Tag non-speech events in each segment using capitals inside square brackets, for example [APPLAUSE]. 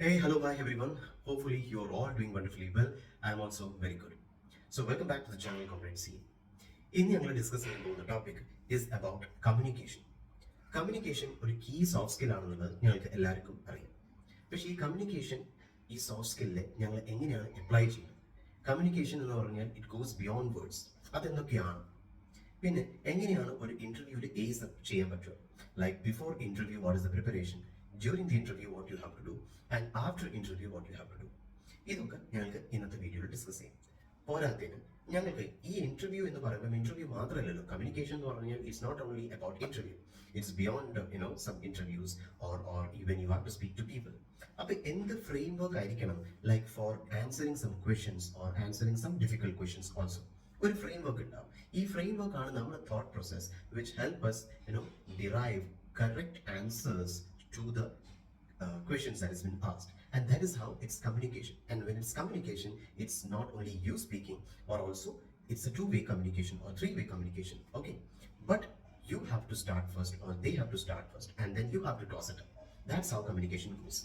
Hey, hello, hi everyone. Hopefully, you're all doing wonderfully well. I'm also very good. So, welcome back to the channel Corporate C. ഇന്ന് ഞങ്ങൾ discuss ചെയ്യാൻ പോകുന്ന topic is about communication communication ഒരു key soft skill ആണെന്നുള്ളത് ഞങ്ങൾക്ക് എല്ലാവർക്കും അറിയാം പക്ഷേ ഈ കമ്മ്യൂണിക്കേഷൻ ഈ സോഫ്റ്റ് സ്കില്ലിനെ ഞങ്ങൾ എങ്ങനെയാണ് അപ്ലൈ ചെയ്യുന്നത് കമ്മ്യൂണിക്കേഷൻ എന്ന് പറഞ്ഞാൽ ഇറ്റ് ഗോസ് ബിയോണ്ട് വേർഡ്സ് അതെന്തൊക്കെയാണ് പിന്നെ എങ്ങനെയാണ് ഒരു ഇന്റർവ്യൂവിൽ ഏസ് ചെയ്യാൻ പറ്റുക like before interview what is the preparation during the interview what you have to do and after interview what you have to do ഇതൊക്കെ ഞങ്ങൾക്ക് ഇന്നത്തെ വീഡിയോയിൽ ഡിസ്കസ് ചെയ്യാം. പോരാത്തതിന് ഞങ്ങൾക്ക് ഈ ഇന്റർവ്യൂ എന്ന് പറയുമ്പോൾ ഇന്റർവ്യൂ മാത്രമല്ലല്ലോ. കമ്മ്യൂണിക്കേഷൻ എന്ന് പറഞ്ഞാൽ it's not only about interview it's beyond you know some interviews or or even you have to speak to people അപ്പൊ എന്ത് ഫ്രെയിം വർക്ക് ആയിരിക്കണം? Like for answering some questions or answering some difficult questions also ഒരു framework ഉണ്ടാവും. ഈ framework ആണ് നമ്മുടെ thought process which help us you know derive correct answers to the uh, questions that has been asked and that is how it's communication and when it's communication it's not only you speaking or also it's a two-way communication or three-way communication okay but you have to start first or they have to start first and then you have to toss it up that's how communication goes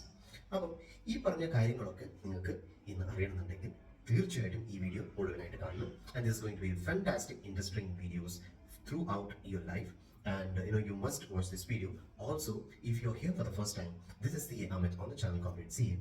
അപ്പം ഈ പറഞ്ഞ കാര്യങ്ങളൊക്കെ നിങ്ങൾക്ക് ഇന്ന് അറിയണമെന്നുണ്ടെങ്കിൽ തീർച്ചയായിട്ടും ഈ video മുഴുവനായിട്ട് കാണണം and this going to be fantastic interesting videos throughout your life and you know you must watch this video. Also if you're here for the first time this is the amit on the channel corporate ca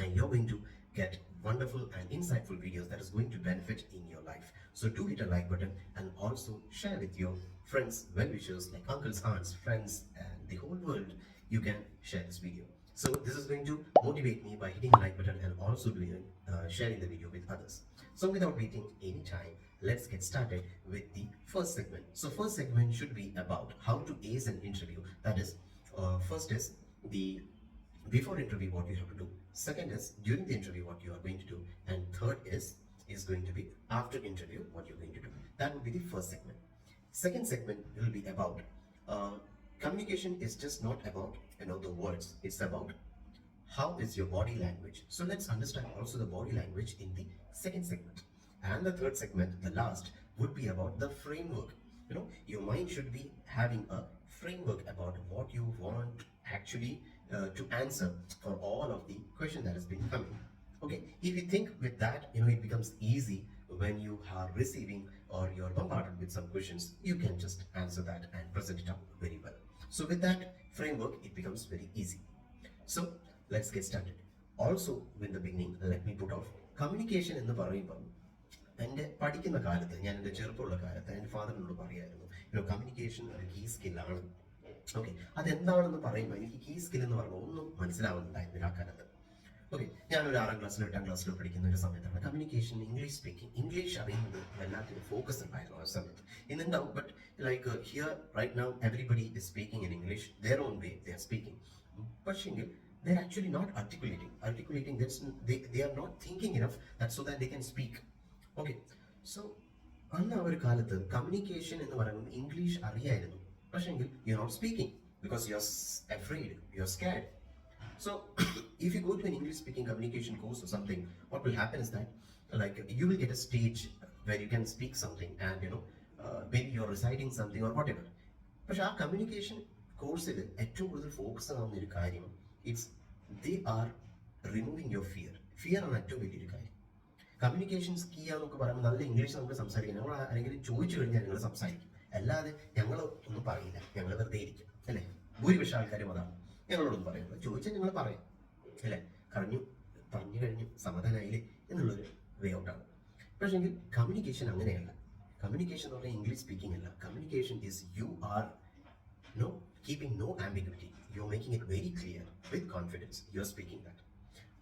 and you're going to get wonderful and insightful videos that is going to benefit in your life. So do hit a like button and also share with your friends well-wishers like uncles aunts friends and the whole world. You can share this video so this is going to motivate me by hitting the like button and also doing uh, sharing the video with others so without waiting any time let's get started with the first segment. So first segment should be about how to ace an interview. That is, uh, first is the before interview what you have to do. Second is during the interview what you are going to do, and third is is going to be after interview what you're going to do. That would be the first segment. Second segment will be about uh, communication is just not about you know the words. It's about how is your body language. So let's understand also the body language in the second segment. And the third segment, the last, would be about the framework. You know, your mind should be having a framework about what you want actually uh, to answer for all of the question that has been coming. Okay, if you think with that, you know, it becomes easy when you are receiving or you're bombarded with some questions, you can just answer that and present it up very well. So with that framework, it becomes very easy. So let's get started. Also in the beginning let me put of communication എന്ന് പറയുമ്പം എന്റെ പഠിക്കുന്ന കാലത്ത് ഞാൻ എന്റെ ചെറുപ്പമുള്ള കാലത്ത് എന്റെ ഫാദറിനോട് പറയായിരുന്നു യുനോ കമ്മ്യൂണിക്കേഷൻ ഒരു കീ സ്കില്ലാണ് ഓക്കെ അതെന്താണെന്ന് പറയുമ്പോൾ എനിക്ക് കീ സ്കിൽ എന്ന് പറയുമ്പോൾ ഒന്നും മനസ്സിലാവുന്നുണ്ടായിരുന്നില്ല ആ കാലത്ത് ഓക്കെ ഞാനൊരു ആറാം ക്ലാസ്സിലോ എട്ടാം ക്ലാസ്സിലോ പഠിക്കുന്ന ഒരു സമയത്താണ്. കമ്മ്യൂണിക്കേഷൻ ഇംഗ്ലീഷ് സ്പീക്കിംഗ് ഇംഗ്ലീഷ് അറിയുന്നത് വല്ലാത്തൊരു ഫോക്കസ് ഉണ്ടായിരുന്നു ആ സമയത്ത്. ഇന്നുണ്ടാവും but like here right now everybody is speaking in English their own way there are speaking പക്ഷെങ്കിൽ they're actually not articulating articulating there's they, not thinking enough thinking so that so can speak. Okay so അന്ന് ആ ഒരു കാലത്ത് communication എന്ന് പറയുന്നത് English അറിയായിരുന്നു. പക്ഷെങ്കിൽ you not speaking because you are afraid you are scared So, [COUGHS] if you go to an English speaking communication course or something, what will happen is that, like, you will get a stage where you can speak something and, you know, uh, maybe you're reciting something or whatever. പക്ഷെ ആ communication കോഴ്സിൽ ഏറ്റവും കൂടുതൽ focus ആവുന്ന ഒരു കാര്യം it's they are removing your fear fear ആണ് ഏറ്റവും വലിയൊരു കാര്യം. കമ്മ്യൂണിക്കേഷൻസ് കീ ആണെന്നൊക്കെ പറയുമ്പോൾ നല്ല ഇംഗ്ലീഷ് നമുക്ക് സംസാരിക്കാം. ഞങ്ങൾ ആരെങ്കിലും ചോദിച്ചു കഴിഞ്ഞാൽ ഞങ്ങൾ സംസാരിക്കും. അല്ലാതെ ഞങ്ങൾ ഒന്നും പറയില്ല. ഞങ്ങൾ വെറുതെ ഇരിക്കും. അല്ലേ? ഭൂരിപക്ഷം ആൾക്കാരും അതാണ്. ഞങ്ങളോടൊന്നും പറയുന്നത് ചോദിച്ചാൽ ഞങ്ങൾ പറയാം. അല്ലേ? പറഞ്ഞു പറഞ്ഞു കഴിഞ്ഞു സമാധാനമായില്ലേ എന്നുള്ളൊരു വേ ഔട്ടാണ് പക്ഷേങ്കിൽ കമ്മ്യൂണിക്കേഷൻ അങ്ങനെയല്ല. കമ്മ്യൂണിക്കേഷൻ എന്ന് പറഞ്ഞാൽ ഇംഗ്ലീഷ് സ്പീക്കിംഗ് അല്ല. Communication is you are no keeping no ambiguity you are making it very clear with confidence you are speaking that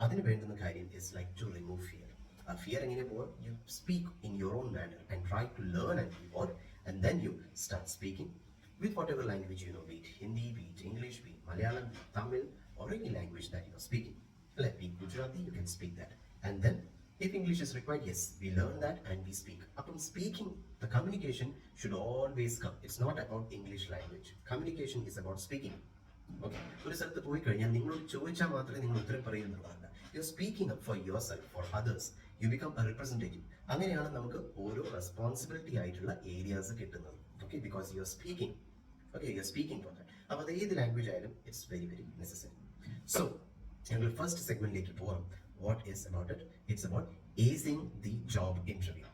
അതിന് വേണ്ടുന്ന കാര്യം is like to remove fear ആ ഫിയർ എങ്ങനെ പോവാം? You speak in your own manner and try to learn and evolve and then you start speaking with whatever language you know, be it Hindi, be it English, be it Malayalam, Tamil, or any language that you are speaking. Like be Gujarati, you can speak that. And then, if English is required, yes, we learn that and we speak. Upon speaking, the communication should always come. It's not about English language. Communication is about speaking. Okay ഒരു സ്ഥലത്ത് പോയി കഴിഞ്ഞാൽ നിങ്ങളോട് ചോദിച്ചാൽ മാത്രമേ നിങ്ങൾ ഉത്തരം പറയുന്നുള്ളതല്ല you speaking up for yourself for others you become a representative അങ്ങനെയാണ് നമുക്ക് ഓരോ റെസ്പോൺസിബിലിറ്റി ആയിട്ടുള്ള ഏരിയാസ് കിട്ടുന്നത് okay because you are speaking okay you are speaking for that അപ്പോൾ അത് ഏത് ലാംഗ്വേജ് ആയാലും it's very very necessary so ഞങ്ങൾ ഫസ്റ്റ് സെഗ്മെന്റിലേക്ക് പോകാം what is about it it's about acing the job interview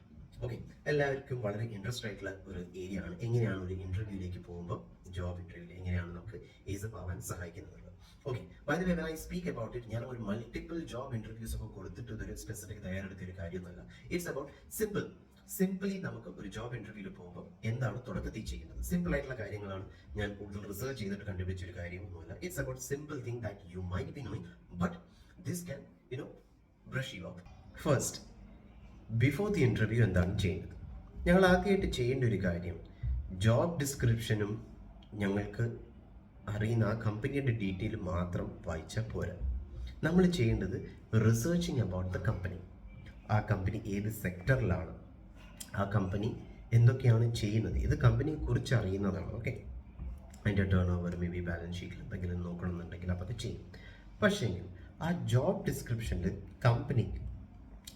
okay എല്ലാവർക്കും വളരെ ഇൻട്രസ്റ്റ് ആയിട്ടുള്ള ഒരു ഏരിയ ആണ്. എങ്ങനെയാണ് ഒരു ഇന്റർവ്യൂയിലേക്ക് പോകുമ്പോൾ ജോബ് ഇന്റർവ്യൂവിൽ എങ്ങനെയാണ് നമുക്ക് ഏസപ്പ് ആവാൻ സഹായിക്കുന്നത്? Okay the when I speak about it ഞാൻ ഒരു മൾട്ടിപ്പിൾ ജോബ് ഇന്റർവ്യൂസ് ഒക്കെ കൊടുത്തിട്ട് ഒരു സ്പെസിഫിക് തയ്യാറെടുത്ത ഒരു കാര്യമൊന്നുമല്ല. ഇറ്റ്സ് അബൌട്ട് സിമ്പിൾ സിംപ്ലി നമുക്ക് ഒരു ജോബ് ഇന്റർവ്യൂവിൽ പോകുമ്പോൾ എന്താണ് തുടക്കത്തിൽ ചെയ്യുന്നത്? സിമ്പിൾ ആയിട്ടുള്ള കാര്യങ്ങളാണ് ഞാൻ കൂടുതൽ റിസർച്ച് ചെയ്തിട്ട് കണ്ടുപിടിച്ച ഒരു കാര്യമൊന്നുമല്ല it's about simple thing that you might be knowing but this can you know brush you up first before the interview എന്താണ് ചെയ്യുന്നത്? ഞങ്ങൾ ആദ്യമായിട്ട് ചെയ്യേണ്ട ഒരു കാര്യം ജോബ് ഡിസ്ക്രിപ്ഷനും ഞങ്ങൾക്ക് അറിയുന്ന ആ കമ്പനിയുടെ ഡീറ്റെയിൽ മാത്രം വായിച്ചാൽ പോരാ. നമ്മൾ ചെയ്യേണ്ടത് റിസർച്ചിങ് അബൌട്ട് ദ കമ്പനി ആ കമ്പനി ഏത് സെക്ടറിലാണ് ആ കമ്പനി എന്തൊക്കെയാണ് ചെയ്യുന്നത്? ഇത് കമ്പനിയെ കുറിച്ച് അറിയുന്നതാണ് ഓക്കെ അതിന്റെ turnover may be balance ഷീറ്റിൽ എന്തെങ്കിലും നോക്കണമെന്നുണ്ടെങ്കിൽ അതൊക്കെ ചെയ്യും. പക്ഷേങ്കിൽ ആ ജോബ് ഡിസ്ക്രിപ്ഷനിൽ കമ്പനി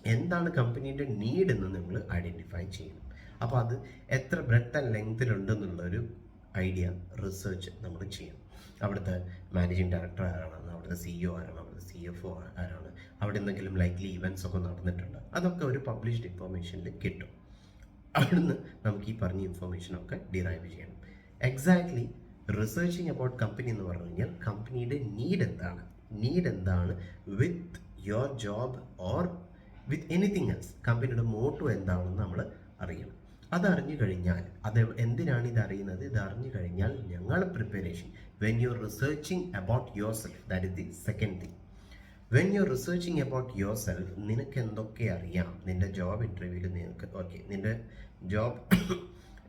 എന്താണ് കമ്പനീന്റെ നീഡ് എന്ന് നമ്മൾ ഐഡന്റിഫൈ ചെയ്യണം. അപ്പോൾ അത് എത്ര ബ്രെഡ് ആൻഡ് ലെങ്തിലുണ്ടെന്നുള്ളൊരു ഐഡിയ റിസർച്ച് നമ്മൾ ചെയ്യണം. അവിടുത്തെ മാനേജിങ് ഡയറക്ടർ ആരാണ് അവിടുത്തെ സിഇഒ ആരാണ് അവിടുത്തെ സി എഫ് ഒ ആരാണ് അവിടെ എന്തെങ്കിലും ലൈക്ലി ഇവന്റ്സ് ഒക്കെ നടന്നിട്ടുണ്ട്? അതൊക്കെ ഒരു പബ്ലിഷ്ഡ് ഇൻഫോർമേഷനിൽ കിട്ടും. അവിടുന്ന് നമുക്ക് ഈ പറഞ്ഞ ഇൻഫർമേഷനൊക്കെ ഡിറൈവ് ചെയ്യണം. എക്സാക്ട്ലി റിസർച്ചിങ് അബൌട്ട് കമ്പനി എന്ന് പറഞ്ഞു കഴിഞ്ഞാൽ കമ്പനിയുടെ നീഡ് എന്താണ്? നീഡ് എന്താണ്? With your job or with anything else കമ്പനിയുടെ മോട്ടോ എന്താണെന്ന് നമ്മൾ അറിയണം. അതറിഞ്ഞു കഴിഞ്ഞാൽ അത് എന്തിനാണ് ഇത് അറിയുന്നത്? ഇത് അറിഞ്ഞു കഴിഞ്ഞാൽ ഞങ്ങൾ preparation when you researching about yourself that is the second thing when you researching about yourself നിനക്ക് എന്തൊക്കെ അറിയാം നിന്റെ ജോബ് ഇന്റർവ്യൂവിൽ നിനക്ക് ഓക്കെ നിന്റെ ജോബ്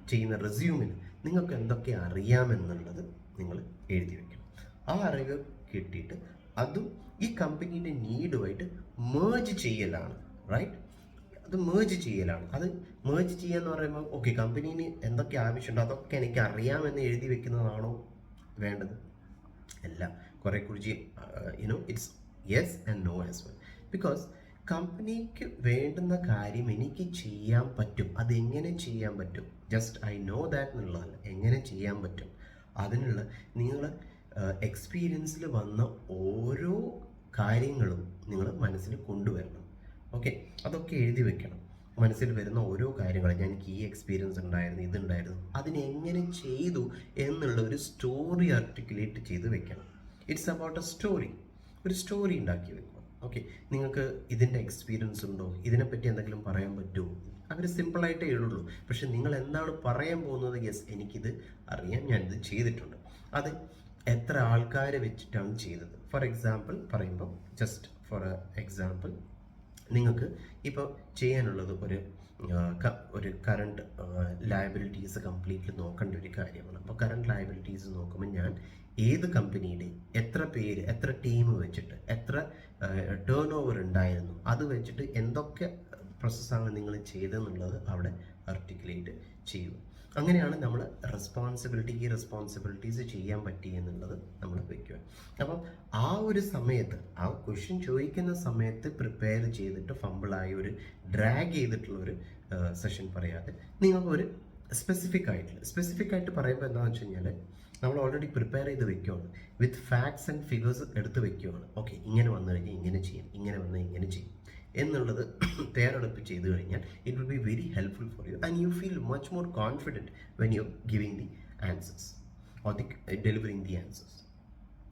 ചെയ്യുന്ന റെസ്യൂമിൽ നിങ്ങൾക്ക് എന്തൊക്കെ അറിയാമെന്നുള്ളത് നിങ്ങൾ എഴുതി വയ്ക്കണം ആ അറിവ് കിട്ടിയിട്ട് അതും ഈ കമ്പനീന്റെ നീഡുമായിട്ട് മേജ് ചെയ്യലാണ് റൈറ്റ് അത് മേജ് ചെയ്യലാണ്. അത് മേജ് ചെയ്യാന്ന് പറയുമ്പോൾ ഓക്കെ കമ്പനീന് എന്തൊക്കെ ആവശ്യമുണ്ടോ അതൊക്കെ എനിക്ക് അറിയാമെന്ന് എഴുതി വെക്കുന്നതാണോ വേണ്ടത്? അല്ല കുറെ കുറിച്ച് you know it's yes and no as well because കമ്പനിക്ക് വേണ്ടുന്ന കാര്യം എനിക്ക് ചെയ്യാൻ പറ്റും. അതെങ്ങനെ ചെയ്യാൻ പറ്റും? ജസ്റ്റ് ഐ നോ ദാറ്റ് എന്നുള്ളതല്ല. എങ്ങനെ ചെയ്യാൻ പറ്റും? അതിനുള്ള നിങ്ങൾ എക്സ്പീരിയൻസിൽ വന്ന ഓരോ കാര്യങ്ങളും നിങ്ങൾ മനസ്സിൽ കൊണ്ടുവരണം. ഓക്കെ അതൊക്കെ എഴുതി വെക്കണം. മനസ്സിൽ വരുന്ന ഓരോ കാര്യങ്ങളും എനിക്ക് ഈ എക്സ്പീരിയൻസ് ഉണ്ടായിരുന്നു ഇതുണ്ടായിരുന്നു. അതിനെങ്ങനെ ചെയ്തു എന്നുള്ള ഒരു സ്റ്റോറി ആർട്ടിക്കുലേറ്റ് ചെയ്ത് വെക്കണം. ഇറ്റ്സ് അബൌട്ട് എ സ്റ്റോറി ഒരു സ്റ്റോറി ഉണ്ടാക്കി വെക്കുക. ഓക്കെ നിങ്ങൾക്ക് ഇതിന്റെ എക്സ്പീരിയൻസ് ഉണ്ടോ? ഇതിനെപ്പറ്റി എന്തെങ്കിലും പറയാൻ പറ്റുമോ? അവർ സിമ്പിളായിട്ടേ എഴുതുള്ളൂ. പക്ഷെ നിങ്ങൾ എന്താണ് പറയാൻ പോകുന്നത്? യെസ് എനിക്കിത് അറിയാം ഞാനിത് ചെയ്തിട്ടുണ്ട്. അത് എത്ര ആൾക്കാരെ വെച്ചിട്ടാണ് ചെയ്തത്? ഫോർ എക്സാമ്പിൾ പറയുമ്പോൾ ജസ്റ്റ് ഫോർ എക്സാമ്പിൾ നിങ്ങൾക്ക് ഇപ്പോൾ ചെയ്യാനുള്ളത് ഒരു ഒരു കറണ്ട് ലയബിലിറ്റീസ് കംപ്ലീറ്റ്ലി നോക്കേണ്ട ഒരു കാര്യമാണ്. അപ്പോൾ കറണ്ട് ലയബിലിറ്റീസ് നോക്കുമ്പോൾ ഞാൻ ഏത് കമ്പനിയുടെ എത്ര പേര് എത്ര ടീം വെച്ചിട്ട് എത്ര ടേൺ ഓവർ ഉണ്ടായിരുന്നു അത് വെച്ചിട്ട് എന്തൊക്കെ പ്രോസസ്സാണ് നിങ്ങൾ ചെയ്തതെന്നുള്ളത് അവിടെ ആർട്ടിക്കുലേറ്റ് ചെയ്യുക. അങ്ങനെയാണ് നമ്മൾ റെസ്പോൺസിബിലിറ്റി ഈ റെസ്പോൺസിബിലിറ്റീസ് ചെയ്യാൻ പറ്റി എന്നുള്ളത് നമ്മൾ വെക്കുക. അപ്പം ആ ഒരു സമയത്ത് ആ ക്വസ്റ്റ്യൻ ചോദിക്കുന്ന സമയത്ത് പ്രിപ്പയർ ചെയ്തിട്ട് ഫമ്പിളായി ഒരു ഡ്രാഗ് ചെയ്തിട്ടുള്ള ഒരു സെഷൻ പറയാതെ നിങ്ങൾക്ക് ഒരു സ്പെസിഫിക് ആയിട്ടുള്ള സ്പെസിഫിക് ആയിട്ട് പറയുമ്പോൾ എന്താണെന്ന് വെച്ച് കഴിഞ്ഞാൽ നമ്മൾ ഓൾറെഡി പ്രിപ്പയർ ചെയ്ത് വെക്കുകയാണ് വിത്ത് ഫാക്ട്സ് ആൻഡ് ഫിഗേഴ്സ് എടുത്ത് വെക്കുകയാണ് ഓക്കെ ഇങ്ങനെ വന്നു കഴിഞ്ഞാൽ ഇങ്ങനെ ചെയ്യും ഇങ്ങനെ വന്നാൽ ഇങ്ങനെ ചെയ്യും. എന്നുള്ളത് തയ്യാറെടുപ്പ് ചെയ്തു കഴിഞ്ഞാൽ it will be very helpful for you and you feel much more confident when you giving the answers or the delivering the answers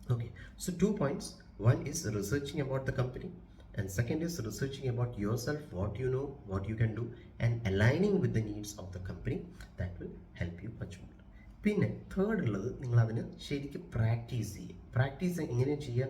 Okay, so two points. One is researching about the company, and second is researching about yourself, what you know, what you can do, and aligning with the needs of the company. That will help you much more. പിന്നെ third ഉള്ളത് നിങ്ങൾ അതിന് ശരിക്കും practice ചെയ്യുക practice എങ്ങനെ ചെയ്യുക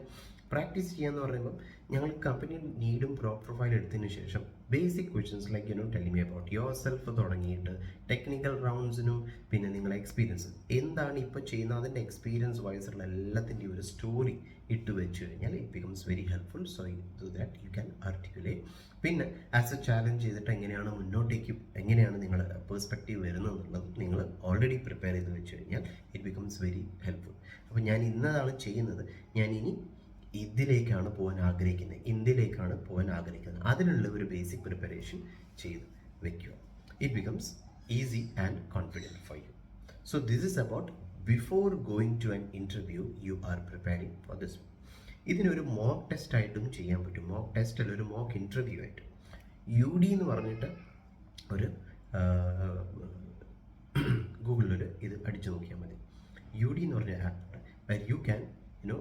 practice ചെയ്യുക എന്ന് പറയുമ്പോൾ ഞങ്ങൾ കമ്പനി നീഡും പ്രൊഫൈൽ എടുത്തതിന് ശേഷം basic questions like you know tell me about yourself തുടങ്ങിയിട്ട് ടെക്നിക്കൽ റൗണ്ട്സിനും പിന്നെ നിങ്ങളെ എക്സ്പീരിയൻസ് എന്താണ് ഇപ്പോൾ ചെയ്യുന്ന അതിന്റെ എക്സ്പീരിയൻസ് വൈസുള്ള എല്ലാത്തിന്റെയും ഒരു സ്റ്റോറി ഇട്ട് വെച്ച് കഴിഞ്ഞാൽ it becomes very helpful so do that you can articulate പിന്നെ ആസ് എ ചാലഞ്ച് ചെയ്തിട്ട് എങ്ങനെയാണ് മുന്നോട്ടേക്ക് എങ്ങനെയാണ് നിങ്ങൾ പേഴ്സ്പെക്റ്റീവ് വരുന്നത് എന്നുള്ളത് നിങ്ങൾ ഓൾറെഡി പ്രിപ്പയർ ചെയ്ത് വെച്ച് കഴിഞ്ഞാൽ ഇറ്റ് ബിക്കംസ് വെരി ഹെൽപ്ഫുൾ അപ്പോൾ ഞാൻ ഇന്നതാണ് ചെയ്യുന്നത്. ഞാൻ ഇനി ഇതിലേക്കാണ് പോകാൻ ആഗ്രഹിക്കുന്നത്. ഇന്ത്യയിലേക്കാണ് പോകാൻ ആഗ്രഹിക്കുന്നത്. അതിനുള്ള ഒരു ബേസിക് പ്രിപ്പറേഷൻ ചെയ്ത് വെക്കുക. It becomes easy and confident for you so this is about before going to an interview you are preparing for this ഇതിനൊരു മോക്ക് ടെസ്റ്റ് ആയിട്ടും ചെയ്യാൻ പറ്റും. മോക്ക് ടെസ്റ്റ് അല്ല ഒരു മോക്ക് ഇന്റർവ്യൂ ആയിട്ട്. യു ഡി എന്ന് പറഞ്ഞിട്ട് ഒരു ഗൂഗിളിലൊരു ഇത് അടിച്ചു നോക്കിയാൽ മതി. യു ഡി എന്ന് പറഞ്ഞ app you can you know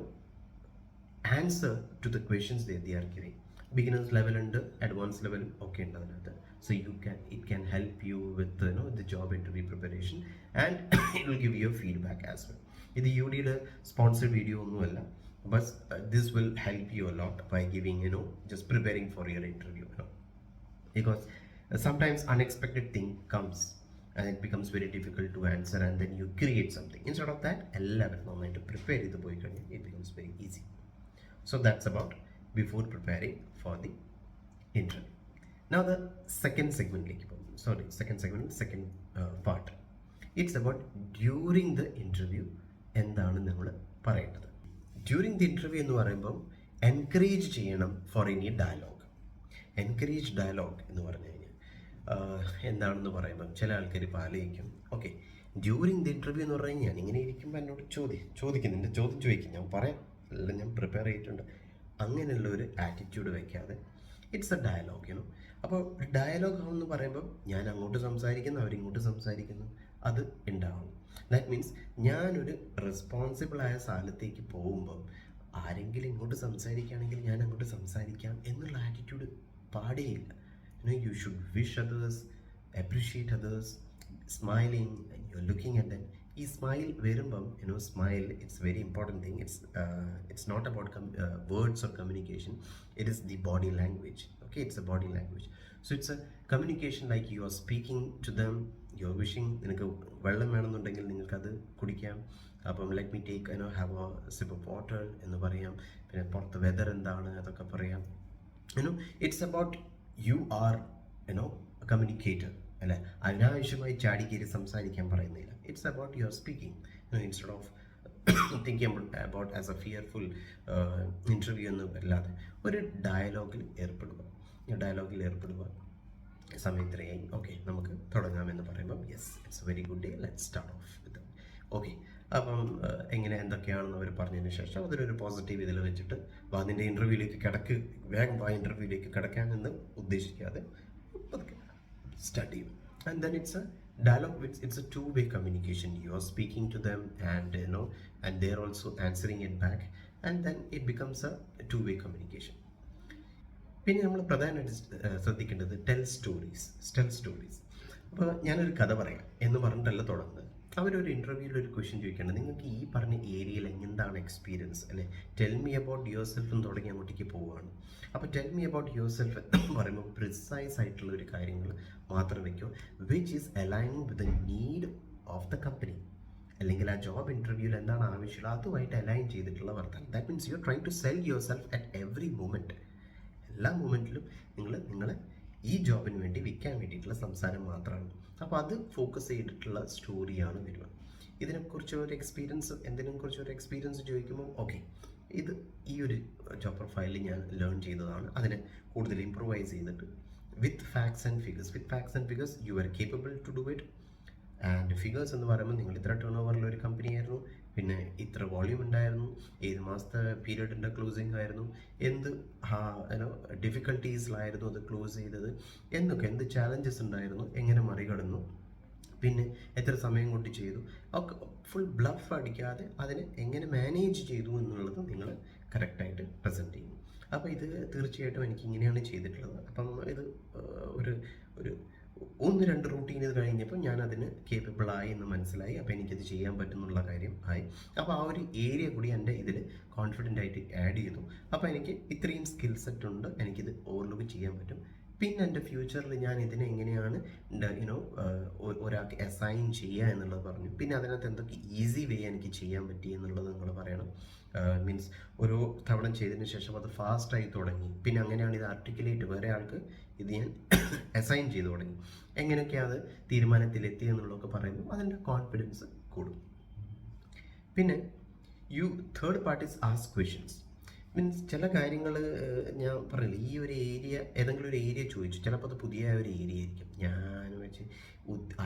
answer to the questions they the are giving beginners ലെവലുണ്ട് advance ലെവലും ഒക്കെ ഉണ്ട് അതിനകത്ത്. So you can it can help you with no the job interview preparation and it will give you feedback as well ഇത് U ഡിയുടെ sponsored video ഒന്നുമല്ല but this will help you a lot by giving you know just preparing for your interview no because sometimes unexpected thing comes and it becomes very difficult to answer and then you create something. Instead of that എല്ലാവരും നന്നായിട്ട് prepare ചെയ്ത് പോയി കഴിഞ്ഞാൽ it becomes very easy. So that's about before preparing for the interview now the second segment sorry second segment second uh, part. It's about during the interview എന്താണ് നമ്മൾ പറയേണ്ടത്? During the interview എന്ന് പറയുമ്പം encourage ചെയ്യണം for any dialogue encourage dialogue എന്ന് പറഞ്ഞു കഴിഞ്ഞാൽ എന്താണെന്ന് പറയുമ്പം ചില ആൾക്കാർ ഇപ്പോൾ ആലോചിക്കും ഓക്കെ ഡ്യൂറിങ് ദി ഇന്റർവ്യൂ എന്ന് പറഞ്ഞു കഴിഞ്ഞാൽ ഞാൻ ഇങ്ങനെ ഇരിക്കുമ്പോൾ എന്നോട് ചോദി ചോദിക്കും നിന്റെ ചോദ്യം ചോദിക്കും ഞാൻ പറയാം. എല്ലാം ഞാൻ പ്രിപ്പയർ ചെയ്തിട്ടുണ്ട്. അങ്ങനെയുള്ള ഒരു ആറ്റിറ്റ്യൂഡ് വയ്ക്കാതെ it's a dialogue you know അപ്പോൾ ഡയലോഗ് എന്ന് പറയുമ്പോൾ ഞാൻ അങ്ങോട്ട് സംസാരിക്കുന്നു അവരിങ്ങോട്ട് സംസാരിക്കുന്നു അത് ഉണ്ടാവും ദാറ്റ് മീൻസ് ഞാനൊരു റെസ്പോൺസിബിളായ സ്ഥലത്തേക്ക് പോകുമ്പം ആരെങ്കിലും ഇങ്ങോട്ട് സംസാരിക്കുകയാണെങ്കിൽ ഞാൻ അങ്ങോട്ട് സംസാരിക്കാം എന്നുള്ള attitude പാടേയില്ല you should wish others appreciate others smiling you are looking at them ഈ സ്മൈൽ വരുമ്പം you know smile it's very important thing it's it's not about come words or communication it is the body language okay it's a body language so it's a communication like you are speaking to them you are wishing നിനക്ക് വെള്ളം വേണമെന്നുണ്ടെങ്കിൽ നിങ്ങൾക്കത് കുടിക്കാം. അപ്പം let me take I no have a sip of water എന്ന് പറയാം. പിന്നെ പുറത്ത് വെതർ എന്താണ് അതൊക്കെ പറയാം. You know it's about you are you know communicator അല്ലേ? അനാവശ്യമായി ചാടിക്കേരി സംസാരിക്കാൻ പറയുന്നില്ല. It's about you are speaking instead of thinking about as a fearful interview എന്ന് അല്ലാതെ ഒരു ഡയലോഗിൽ ഏർപ്പെടുക. ഡയലോഗിൽ ഏർപ്പെടുക. സമയം ഇത്രയായി ഓക്കെ നമുക്ക് തുടങ്ങാമെന്ന് പറയുമ്പം yes it's very good day let start off with okay അപ്പം എങ്ങനെ എന്തൊക്കെയാണെന്ന് അവർ പറഞ്ഞതിന് ശേഷം അതിനൊരു പോസിറ്റീവ് ഇതിൽ വെച്ചിട്ട് വാ നിന്റെ ഇന്റർവ്യൂവിലേക്ക് കിടക്ക്. വേഗം വാ ഇന്റർവ്യൂവിലേക്ക് കിടക്കാമെന്ന് ഉദ്ദേശിക്കാതെ പതുക്കെ സ്റ്റാർട്ട് ചെയ്യും and then it's a dialogue it's, it's a two-way communication you are speaking to them and you know and they're also answering it back and then it becomes a two-way communication പിന്നെ നമ്മൾ പ്രധാനമായിട്ട് ശ്രദ്ധിക്കേണ്ടത് tell stories tell stories അപ്പോൾ ഞാനൊരു കഥ പറയാം എന്ന് പറഞ്ഞിട്ടല്ല തുടങ്ങുന്നത് അവരൊരു ഇന്റർവ്യൂവിൽ ഒരു ക്വസ്റ്റ്യൻ ചോദിക്കേണ്ടത് നിങ്ങൾക്ക് ഈ പറഞ്ഞ ഏരിയയിൽ എന്താണ് എക്സ്പീരിയൻസ് അല്ലെ? Tell me about yourself തുടങ്ങി അങ്ങോട്ടേക്ക് പോവുകയാണ് അപ്പോൾ tell me about yourself പറയുമ്പോൾ പ്രിസൈസ് ആയിട്ടുള്ള ഒരു കാര്യങ്ങൾ മാത്രം വയ്ക്കും which is aligning with the need of the company അല്ലെങ്കിൽ ആ ജോബ് ഇന്റർവ്യൂവിൽ എന്താണ് ആവശ്യമുള്ളത് അതുമായിട്ട് അലൈൻ ചെയ്തിട്ടുള്ള വർത്തമാനം. That means you are try to sell yourself at every moment എല്ലാ മൂമെന്റിലും നിങ്ങൾ നിങ്ങളെ ഈ ജോബിന് വേണ്ടി വിൽക്കാൻ വേണ്ടിയിട്ടുള്ള സംസാരം മാത്രമാണ്. അപ്പോൾ അത് ഫോക്കസ് ചെയ്തിട്ടുള്ള സ്റ്റോറിയാണ് വരിക ഇതിനെക്കുറിച്ച് ഒരു എക്സ്പീരിയൻസ് എന്തിനെ കുറിച്ച് ഒരു എക്സ്പീരിയൻസ് ചോദിക്കുമ്പോൾ ഓക്കെ ഇത് ഈ ഒരു ജോബ് പ്രൊഫൈലിൽ ഞാൻ ലേൺ ചെയ്തതാണ്. അതിനെ കൂടുതൽ ഇമ്പ്രൂവൈസ് ചെയ്തിട്ട് with facts and figures with facts and figures you are capable to do it and figures എന്ന് പറയുമ്പോൾ നിങ്ങൾ ഇത്ര ടേൺ ഓവറിൽ ഒരു കമ്പനി ആയിരുന്നു. പിന്നെ ഇത്ര വോള്യൂം ഉണ്ടായിരുന്നു. ഏത് മാസത്തെ പീരീഡിന്റെ ക്ലോസിംഗ് ആയിരുന്നു. എന്ത് ഡിഫിക്കൽട്ടീസിലായിരുന്നു അത് ക്ലോസ് ചെയ്തത്. എന്തൊക്കെ എന്ത് ചാലഞ്ചസ് ഉണ്ടായിരുന്നു. എങ്ങനെ മറികടന്നു. പിന്നെ എത്ര സമയം കൊണ്ട് ചെയ്തു. ഒക്കെ ഫുൾ ബ്ലഫ് അടിക്കാതെ അതിനെ എങ്ങനെ മാനേജ് ചെയ്തു എന്നുള്ളത് നിങ്ങൾ കറക്റ്റായിട്ട് പ്രസന്റ് ചെയ്യും അപ്പോൾ ഇത് തീർച്ചയായിട്ടും എനിക്ക് ഇങ്ങനെയാണ് ചെയ്തിട്ടുള്ളത്. അപ്പം ഇത് ഒരു ഒരു ഒന്ന് രണ്ട് റൂട്ടീൻ ഇത് കഴിഞ്ഞപ്പോൾ ഞാൻ അതിന് കേപ്പബിൾ ആയി എന്ന് മനസ്സിലായി. അപ്പോൾ എനിക്കത് ചെയ്യാൻ പറ്റുന്നുള്ള കാര്യം ആയി. അപ്പോൾ ആ ഒരു ഏരിയ കൂടി എന്റെ ഇതിൽ കോൺഫിഡന്റ് ആയിട്ട് ആഡ് ചെയ്തു. അപ്പോൾ എനിക്ക് ഇത്രയും സ്കിൽ സെറ്റ് ഉണ്ട്. എനിക്കിത് ഓവർലുക്ക് ചെയ്യാൻ പറ്റും. പിന്നെ എന്റെ ഫ്യൂച്ചറിൽ ഞാൻ ഇതിനെ എങ്ങനെയാണ് യുനോ ഒരാൾക്ക് അസൈൻ ചെയ്യുക എന്നുള്ളത് പറഞ്ഞു. പിന്നെ അതിനകത്ത് എന്തൊക്കെ ഈസി വേ എനിക്ക് ചെയ്യാൻ പറ്റി എന്നുള്ളത് നിങ്ങൾ പറയണം. മീൻസ് ഓരോ തവണ ചെയ്തതിന് ശേഷം അത് ഫാസ്റ്റായി തുടങ്ങി. പിന്നെ അങ്ങനെയാണ് ഇത് ആർട്ടിക്കുലേറ്റ് വേറെ ആൾക്ക് ഇത് അസൈൻ ചെയ്തു തുടങ്ങി. എങ്ങനെയൊക്കെയാണ് അത് തീരുമാനത്തിലെത്തി എന്നുള്ളതൊക്കെ പറയുമ്പോൾ അതിന്റെ കോൺഫിഡൻസ് കൂടും. പിന്നെ you third parties ask questions means ചില കാര്യങ്ങൾ ഞാൻ പറഞ്ഞില്ല ഈ ഒരു ഏരിയ ഏതെങ്കിലും ഒരു ഏരിയ ചോദിച്ചു. ചിലപ്പോൾ അത് പുതിയ ഒരു ഏരിയ ആയിരിക്കും. ഞാൻ വെച്ച്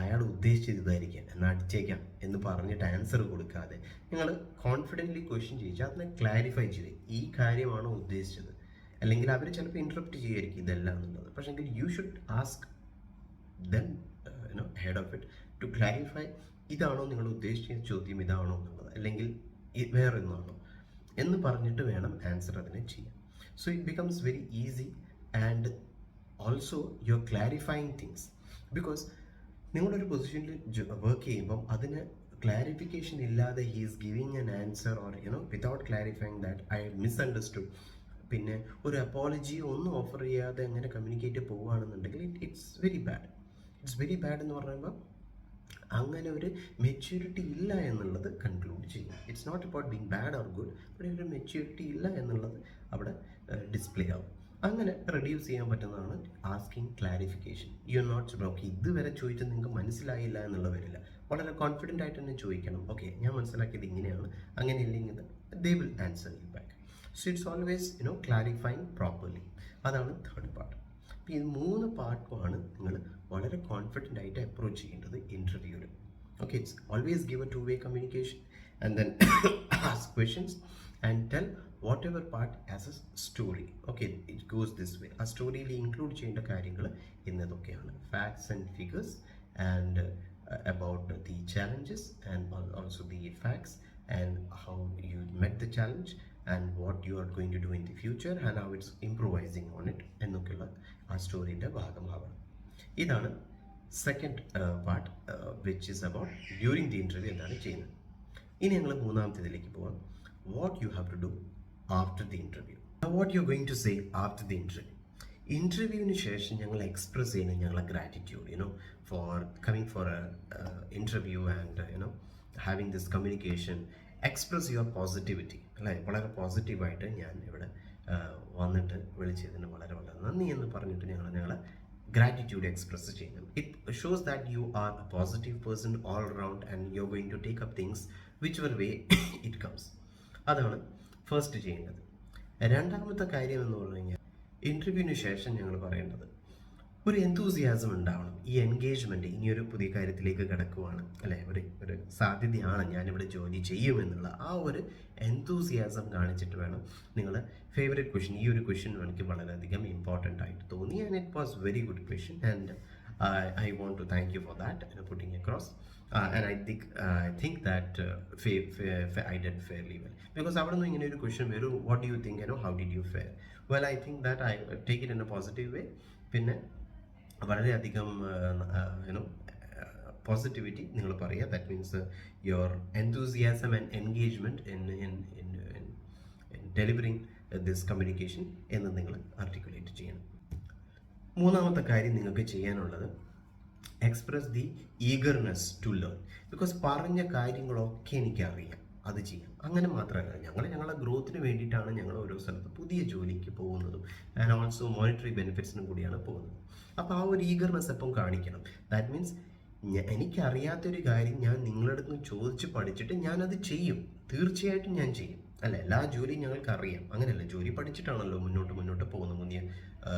അയാൾ ഉദ്ദേശിച്ചത് ഇതായിരിക്കാം. എന്നാൽ അടിച്ചേക്കാം എന്ന് പറഞ്ഞിട്ട് ആൻസർ കൊടുക്കാതെ നിങ്ങൾ കോൺഫിഡന്റ്ലി ക്വസ്റ്റ്യൻ ചോദിച്ചാൽ അതിനെ ക്ലാരിഫൈ ചെയ്ത് ഈ കാര്യമാണോ ഉദ്ദേശിച്ചത്. അല്ലെങ്കിൽ അവർ ചിലപ്പോൾ ഇന്ററപ്റ്റ് ചെയ്യുമായിരിക്കും ഇതെല്ലാം എന്നുള്ളത്. പക്ഷേ you should ask then you know head of it to clarify ഇതാണോ നിങ്ങൾ ഉദ്ദേശിച്ച ചോദ്യം ഇതാണോ എന്നുള്ളത്. അല്ലെങ്കിൽ വേറെ ഒന്നാണോ എന്ന് പറഞ്ഞിട്ട് വേണം ആൻസർ അതിനെ ചെയ്യാൻ. So it becomes very easy and also you are clarifying things because നിങ്ങളൊരു പൊസിഷനിൽ വർക്ക് ചെയ്യുമ്പം അതിന് ക്ലാരിഫിക്കേഷൻ ഇല്ലാതെ he is giving an answer or you know without clarifying that I misunderstood പിന്നെ ഒരു അപ്പോളജി ഒന്നും ഓഫർ ചെയ്യാതെ അങ്ങനെ communicate പോവുകയാണെന്നുണ്ടെങ്കിൽ it it's very bad it's very bad എന്ന് പറയുമ്പോൾ അങ്ങനെ ഒരു മെച്യൂരിറ്റി ഇല്ല എന്നുള്ളത് കൺക്ലൂഡ് ചെയ്യും it's not about being bad or good ഇവിടെ ഒരു മെച്യൂരിറ്റി ഇല്ല എന്നുള്ളത് അവിടെ ഡിസ്പ്ലേ ആവും. അങ്ങനെ റെഡ്യൂസ് ചെയ്യാൻ പറ്റുന്നതാണ് asking clarification you are not okay ഇതുവരെ ചോദിച്ചത് നിങ്ങൾക്ക് മനസ്സിലായില്ല എന്നുള്ള വരില്ല വളരെ കോൺഫിഡന്റ് ആയിട്ട് തന്നെ ചോദിക്കണം. ഓക്കെ ഞാൻ മനസ്സിലാക്കിയത് ഇങ്ങനെയാണ്. അങ്ങനെ ഇല്ലെങ്കിൽ they will answer you so it's always you know clarifying properly അതാണ് തേർഡ് പാർട്ട് അപ്പോൾ ഈ മൂന്ന് പാർട്ടുമാണ് നിങ്ങൾ വളരെ കോൺഫിഡന്റ് ആയിട്ട് അപ്രോച്ച് ചെയ്യേണ്ടത് ഇന്റർവ്യൂവിൽ okay it's always give a two way communication and then ask questions and tell whatever part as a story okay it goes this way ആ സ്റ്റോറിയിൽ ഇൻക്ലൂഡ് ചെയ്യേണ്ട കാര്യങ്ങൾ എന്നതൊക്കെയാണ് facts and figures and about the challenges and also the facts and how you met the challenge and what you are going to do in the future and how it's improvising on it എന്നൊക്കെയുള്ള ആ സ്റ്റോറിന്റെ ഭാഗമാവണം. ഇതാണ് second part which is about during the interview എന്താണ് ചെയ്യുന്നത്. ഇനി ഞങ്ങൾ മൂന്നാമത്തേതിലേക്ക് പോവാം. What you have to do after the interview what you going to say after the interview ഇന്റർവ്യൂവിന് ശേഷം ഞങ്ങൾ എക്സ്പ്രസ് ചെയ്യുന്ന ഞങ്ങളെ gratitude you know for coming for a interview and you know having this communication express your positivity അല്ലേ വളരെ പോസിറ്റീവായിട്ട് ഞാൻ ഇവിടെ വന്നിട്ട് വിളിച്ചതിന് വളരെ വളരെ നന്ദി എന്ന് പറഞ്ഞിട്ട് ഞങ്ങൾ ഞങ്ങളെ ഗ്രാറ്റിറ്റ്യൂഡ് എക്സ്പ്രസ് ചെയ്യുന്നു. It shows that you are a positive person all round and you are going to take up things whichever way it comes അതാണ് ഫസ്റ്റ് ചെയ്യേണ്ടത്. രണ്ടാമത്തെ കാര്യം എന്ന് പറഞ്ഞു കഴിഞ്ഞാൽ ഇന്റർവ്യൂവിന് ശേഷം ഞങ്ങൾ പറയേണ്ടത് ഒരു എന്തൂസിയാസം ഉണ്ടാവണം. ഈ എൻഗേജ്മെന്റ് ഇനിയൊരു പുതിയ കാര്യത്തിലേക്ക് കിടക്കുവാണ്. അല്ലേ? ഒരു ഒരു സാധ്യതയാണ് ഞാനിവിടെ ജോലി ചെയ്യുമെന്നുള്ള ആ ഒരു എന്തൂസിയാസം കാണിച്ചിട്ട് വേണം നിങ്ങൾ ഫേവറേറ്റ് ക്വസ്റ്റ്യൻ ഈ ഒരു ക്വസ്റ്റ്യൻ എനിക്ക് വളരെയധികം ഇമ്പോർട്ടന്റ് ആയിട്ട് തോന്നി. And it was very good question and I want to thank you for that putting across and I think I think that I did fairly well because അവിടെ നിന്ന് ഇങ്ങനെ ഒരു ക്വസ്റ്റ്യൻ വരും. What you think no how did you fare well I think that I take it in a positive way പിന്നെ വളരെയധികം you know positivity നിങ്ങൾ പറയുക. That means your enthusiasm and engagement in in in delivering this communication എന്ന് നിങ്ങൾ articulate ചെയ്യണം. മൂന്നാമത്തെ കാര്യം നിങ്ങൾക്ക് ചെയ്യാനുള്ളത് express the eagerness to learn because പറഞ്ഞ കാര്യങ്ങളൊക്കെ എനിക്കറിയാം. അത് ചെയ്യാം. അങ്ങനെ മാത്രമല്ല ഞങ്ങൾ ഞങ്ങളുടെ ഗ്രോത്തിന് വേണ്ടിയിട്ടാണ് ഞങ്ങൾ ഓരോ സ്ഥലത്ത് പുതിയ ജോലിക്ക് പോകുന്നതും ആൻഡ് ഓൾസോ മോണിറ്ററി ബെനിഫിറ്റ്സിനും കൂടിയാണ് പോകുന്നത്. അപ്പോൾ ആ ഒരു ഈഗർനെസ് എപ്പം കാണിക്കണം? ദാറ്റ് മീൻസ് എനിക്കറിയാത്തൊരു കാര്യം ഞാൻ നിങ്ങളുടെ അടുത്ത് നിന്ന് ചോദിച്ച് പഠിച്ചിട്ട് ഞാനത് ചെയ്യും. തീർച്ചയായിട്ടും ഞാൻ ചെയ്യും. അല്ല എല്ലാ ജോലിയും ഞങ്ങൾക്ക് അറിയാം അങ്ങനെയല്ല ജോലി പഠിച്ചിട്ടാണല്ലോ മുന്നോട്ട് മുന്നോട്ട് പോകുന്നത് പുതിയ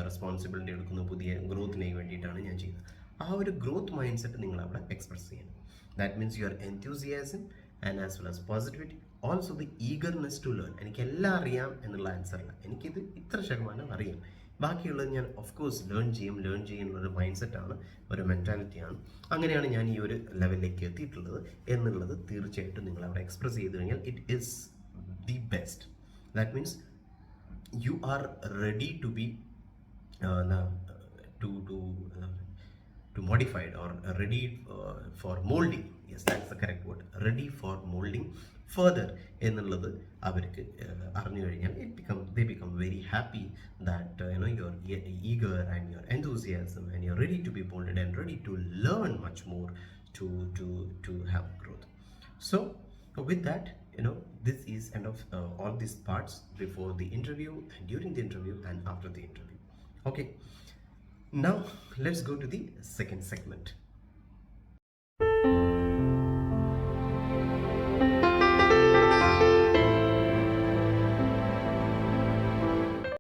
റെസ്പോൺസിബിലിറ്റി എടുക്കുന്ന പുതിയ ഗ്രോത്തിനെ വേണ്ടിയിട്ടാണ് ഞാൻ ചെയ്യുന്നത്. ആ ഒരു ഗ്രോത്ത് മൈൻഡ് സെറ്റ് നിങ്ങൾ അവിടെ എക്സ്പ്രസ് ചെയ്യണം. That means your enthusiasm and as well as positivity also the eagerness to learn എനിക്ക് എല്ലാം അറിയാം എന്നുള്ള ആൻസറില്ല എനിക്കിത് ഇത്ര ശതമാനം അറിയാം. ബാക്കിയുള്ളത് ഞാൻ ഓഫ് കോഴ്സ് ലേൺ ചെയ്യും ലേൺ ചെയ്യുന്ന ഒരു മൈൻഡ് സെറ്റാണ് ഒരു മെന്റാലിറ്റിയാണ് അങ്ങനെയാണ് ഞാൻ ഈ ഒരു ലെവലിലേക്ക് എത്തിയിട്ടുള്ളത് എന്നുള്ളത് തീർച്ചയായിട്ടും നിങ്ങൾ അവിടെ എക്സ്പ്രസ് ചെയ്ത് കഴിഞ്ഞാൽ it is the best that means you are ready to be to to to modified or ready uh, for molding. Yes that's the correct word. Ready for further എന്നുള്ളത് അവർക്ക് uh, അറിഞ്ഞു കഴിഞ്ഞാൽ it become they become very happy that you know your eager and your enthusiasm and you're ready to be molded and ready to learn much more to to to have growth so with that you know this is end of uh, all these parts before the interview and during the interview and after the interview okay now let's go to the second segment